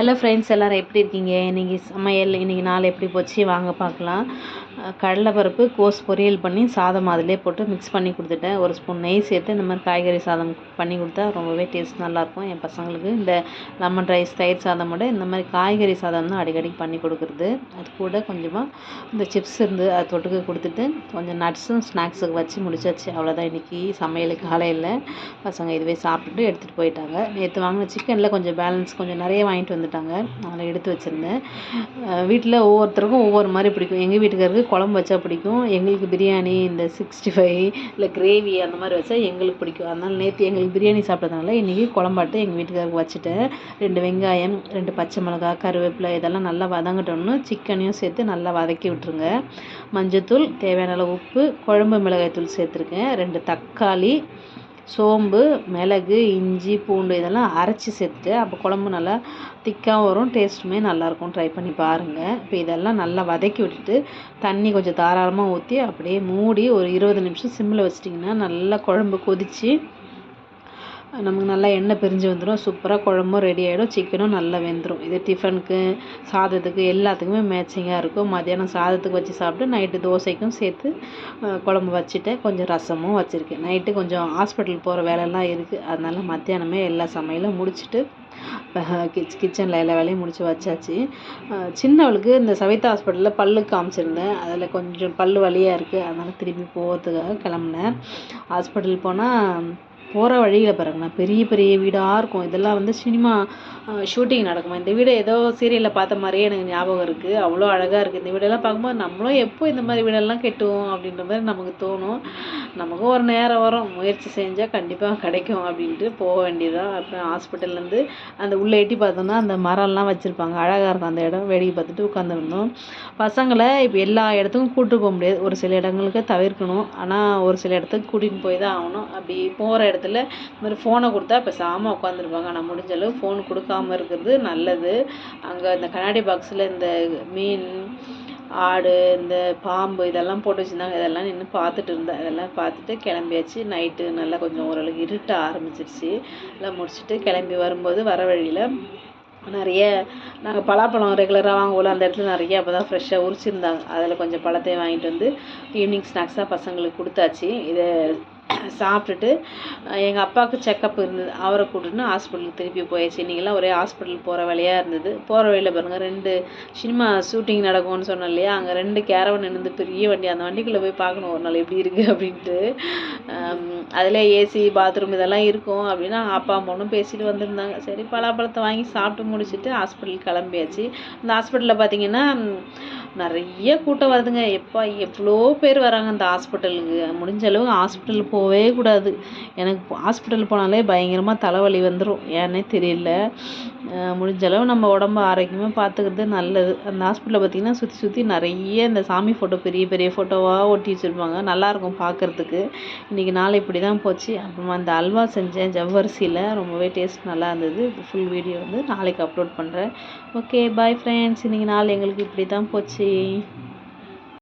Hello friends எல்லோரும் எப்படி இருக்கீங்க? இன்றைக்கி சமையல் இன்றைக்கி நாள் எப்படி போச்சு? வாங்க பார்க்கலாம். கடலைப்பருப்பு கோஸ் பொரியல் பண்ணி சாதம் அதிலே போட்டு மிக்ஸ் பண்ணி கொடுத்துட்டேன். ஒரு ஸ்பூன் நெய் சேர்த்து இந்த மாதிரி காய்கறி சாதம் பண்ணி கொடுத்தா ரொம்பவே டேஸ்ட் நல்லாயிருக்கும். என் பசங்களுக்கு இந்த லெமன் ரைஸ் தயிர் சாதம் விட இந்த மாதிரி காய்கறி சாதம் தான் அடிக்கடி பண்ணி கொடுக்குறது. அது கூட கொஞ்சமாக இந்த சிப்ஸ் இருந்து அதை தொட்டுக்க கொடுத்துட்டு கொஞ்சம் நட்ஸும் ஸ்நாக்ஸுக்கு வச்சு முடிச்சாச்சு. அவ்வளோதான் இன்றைக்கி சமையல் காலையில் பசங்க இதுவே சாப்பிட்டுட்டு எடுத்துகிட்டு போயிட்டாங்க. நேற்று வாங்கின சிக்கனில் கொஞ்சம் பேலன்ஸ் கொஞ்சம் நிறைய வாங்கிட்டு வந்துட்டாங்க. அதில் எடுத்து வச்சுருந்தேன். வீட்டில் ஒவ்வொருத்தருக்கும் ஒவ்வொரு மாதிரி பிடிக்கும். எங்கள் வீட்டுக்காருக்கு குழம்பு வச்சா பிடிக்கும். எங்களுக்கு பிரியாணி இந்த சிக்ஸ்டி ஃபைவ் இல்லை கிரேவி அந்த மாதிரி வச்சா எங்களுக்கு பிடிக்கும். அதனால் நேற்று எங்களுக்கு பிரியாணி சாப்பிட்டதுனால இன்றைக்கி குழம்பாட்டு எங்கள் வீட்டுக்காருக்கு வச்சுட்டேன். ரெண்டு வெங்காயம் ரெண்டு பச்சை மிளகா கருவேப்பிலை இதெல்லாம் நல்லா வதங்கட்டோன்னு சிக்கனையும் சேர்த்து நல்லா வதக்கி விட்டுருங்க. மஞ்சத்தூள் தேவையான அளவு உப்பு குழம்பு மிளகாய் தூள் சேர்த்துருக்கேன். ரெண்டு தக்காளி சோம்பு மிளகு இஞ்சி பூண்டு இதெல்லாம் அரைச்சி சேர்த்து அப்போ குழம்பு நல்லா திக்காக வரும் டேஸ்ட்டுமே நல்லாயிருக்கும் ட்ரை பண்ணி பாருங்கள் இப்போ இதெல்லாம் நல்லா வதக்கி விட்டுட்டு தண்ணி கொஞ்சம் தாராளமாக ஊற்றி அப்படியே மூடி ஒரு இருபது நிமிஷம் சிம்மில் வச்சிட்டிங்கன்னா நல்லா குழம்பு கொதித்து நமக்கு நல்லா எண்ணெய் பிரிஞ்சு வந்துடும் சூப்பராக குழம்பும் ரெடி ஆகிடும் சிக்கனும் நல்லா வெந்துடும் இது டிஃபனுக்கு சாதத்துக்கு எல்லாத்துக்குமே மேட்சிங்காக இருக்கும். மதியானம் சாதத்துக்கு வச்சு சாப்பிட்டு நைட்டு தோசைக்கும் சேர்த்து குழம்பு வச்சுட்டேன் கொஞ்சம் ரசமும் வச்சுருக்கேன். நைட்டு கொஞ்சம் ஹாஸ்பிட்டல் போகிற வேலைலாம் இருக்குது அதனால் மத்தியானமே எல்லா சமையலும் முடிச்சுட்டு கிச் கிச்சனில் எல்லா வேலையும் முடித்து வச்சாச்சு. சின்னவளுக்கு இந்த சவிதா ஹாஸ்பிட்டலில் பல்லு காமிச்சிருந்தேன். அதில் கொஞ்சம் பல் வலியாக இருக்குது அதனால் திரும்பி போகிறதுக்காக கிளம்புனேன். ஹாஸ்பிட்டல் போனால் போகிற வழியில் பாருங்களேன். பெரிய பெரிய வீடாக இருக்கும். இதெல்லாம் வந்து சினிமா ஷூட்டிங் நடக்குமா? இந்த வீடு ஏதோ சீரியலில் பார்த்த மாதிரியே எனக்கு ஞாபகம் இருக்குது அவ்வளோ அழகாக இருக்குது இந்த வீடெல்லாம் பார்க்கும்போது நம்மளும் எப்போ இந்த மாதிரி வீடெல்லாம் கெட்டுவோம் அப்படின்ற மாதிரி நமக்கு தோணும். நமக்கும் ஒரு நேரம் வரும். முயற்சி செஞ்சால் கண்டிப்பாக கிடைக்கும் அப்படின்ட்டு போக வேண்டியதுதான். அப்புறம் ஹாஸ்பிட்டல்லேருந்து அந்த உள்ளே எட்டி பார்த்தோம்னா அந்த மரம்லாம் வச்சுருப்பாங்க. அழகாக இருக்கும் அந்த இடம். வேடிக்கை பார்த்துட்டு உட்காந்துருந்தோம் பசங்களை இப்போ எல்லா இடத்துக்கும் கூப்பிட்டு போக முடியாது. ஒரு சில இடங்களுக்கு தவிர்க்கணும். ஆனால் ஒரு சில இடத்துக்கு கூட்டிகிட்டு போய் தான் ஆகணும். அப்படி போகிற இடத்துல இந்த மாதிரி ஃபோனை கொடுத்தா பேசாமல் உட்காந்துருப்பாங்க ஆனால் முடிஞ்ச அளவு ஃபோன் கொடுக்காம இருக்கிறது நல்லது. அங்கே இந்த கண்ணாடி பாக்ஸில் இந்த மீன் ஆடு இந்த பாம்பு இதெல்லாம் போட்டு வச்சுருந்தாங்க. இதெல்லாம் நின்று பார்த்துட்டு இருந்தேன். இதெல்லாம் பார்த்துட்டு கிளம்பியாச்சு. நைட்டு நல்லா கொஞ்சம் ஓரளவுக்கு இருட்ட ஆரம்பிச்சிருச்சு. எல்லாம் முடிச்சுட்டு கிளம்பி வரும்போது வர வழியில் நிறைய நாங்கள் பலாப்பழம் ரெகுலராக வாங்குவோம் அந்த இடத்துல நிறைய அப்போ தான் ஃப்ரெஷ்ஷாக உரிச்சிருந்தாங்க. அதில் கொஞ்சம் பழத்தையும் வாங்கிட்டு வந்து ஈவினிங் ஸ்நாக்ஸாக பசங்களுக்கு கொடுத்தாச்சு. இதை சாப்பிட்டுட்டு எங்கள் அப்பாவுக்கு செக்கப் இருந்தது. அவரை கூட்டிட்டு ஹாஸ்பிட்டலுக்கு திருப்பி போயாச்சு. இன்றைக்கெல்லாம் ஒரே ஹாஸ்பிட்டல் போகிற வழியாக இருந்தது. போகிற வழியில் பாருங்கள் ரெண்டு சினிமா ஷூட்டிங் நடக்கும்னு சொன்னோம் இல்லையா? அங்கே ரெண்டு கேரவன் நின்று பெரிய வண்டி. அந்த வண்டிக்குள்ளே போய் பார்க்கணும். ஒரு நாள் எப்படி இருக்குது அப்படின்ட்டு. அதில் ஏசி பாத்ரூம் இதெல்லாம் இருக்கும் அப்படின்னா அப்பா பொண்ணும் பேசிட்டு வந்திருந்தாங்க. சரி பலாப்பழத்தை வாங்கி சாப்பிட்டு முடிச்சுட்டு ஹாஸ்பிட்டல் கிளம்பியாச்சு. அந்த ஹாஸ்பிட்டலில் பார்த்தீங்கன்னா நிறைய கூட்டம் வருதுங்க. எப்பா எவ்வளோ பேர் வராங்க அந்த ஹாஸ்பிட்டலுக்கு. முடிஞ்ச அளவு ஹாஸ்பிட்டல் போகவே கூடாது. எனக்கு ஹாஸ்பிட்டல் போனாலே பயங்கரமாக தலைவலி வந்துடும் ஏன்னே தெரியல. முடிஞ்ச அளவு நம்ம உடம்ப ஆரோக்கியமாக பார்த்துக்கிறது நல்லது. அந்த ஹாஸ்பிட்டலில் பார்த்திங்கன்னா சுற்றி சுற்றி நிறைய இந்த சாமி ஃபோட்டோ பெரிய பெரிய ஃபோட்டோவாக ஒட்டி வச்சுருப்பாங்க. நல்லாயிருக்கும் பார்க்குறதுக்கு. இன்றைக்கி நாள் இப்படி தான் போச்சு. அப்புறமா அந்த அல்வா செஞ்சேன் ஜவ்வரிசியில். ரொம்பவே டேஸ்ட் நல்லா இருந்தது. ஃபுல் வீடியோ வந்து நாளைக்கு அப்லோட் பண்ணுறேன் ஓகே பாய் ஃப்ரெண்ட்ஸ் இன்றைக்கி நாள் எங்களுக்கு இப்படி தான் போச்சு. see